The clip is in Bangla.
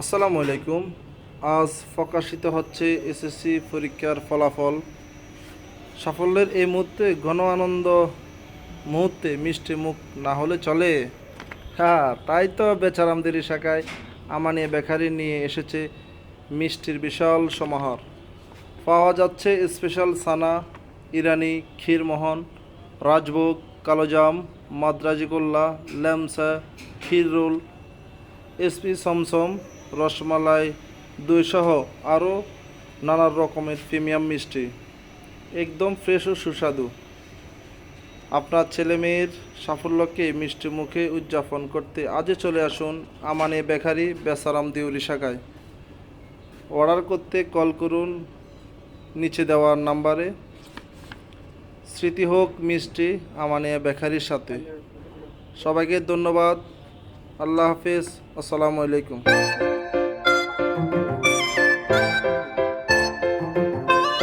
আসসালামু আলাইকুম। আজ প্রকাশিত হচ্ছে এসএসসি পরীক্ষার ফলাফল। সাফল্যের এই মুহূর্তে ঘন আনন্দ মুহূর্তে মিষ্টি মুখ না হলে চলে। হ্যাঁ তাই তো বেচারামদের শাখায় আমানিয়া বেকারি নিয়ে এসেছে মিষ্টির বিশাল সমাহার। পাওয়া যাচ্ছে স্পেশাল সানা, ইরানি ক্ষীরমোহন, রাজভোগ, কালোজাম মাদ্রাজিগোল্লা ল্যামসা, ক্ষীর রোল এসপি সমসম রসমালাই, দইসহ আরও নানা রকমের প্রিমিয়াম মিষ্টি। একদম ফ্রেশ ও সুস্বাদু। আপনার ছেলে মেয়ের সাফল্যকে মিষ্টি মুখে উদযাপন করতে আজই চলে আসুন আমানে বেকারি বেসারাম দিউরি শাখায়। অর্ডার করতে কল করুন নিচে দেওয়ার নাম্বারে। স্মৃতি হোক মিষ্টি আমানিয়া বেকারির সাথে। সবাইকে ধন্যবাদ। আল্লাহ হাফিজ। আসসালামু আলাইকুম।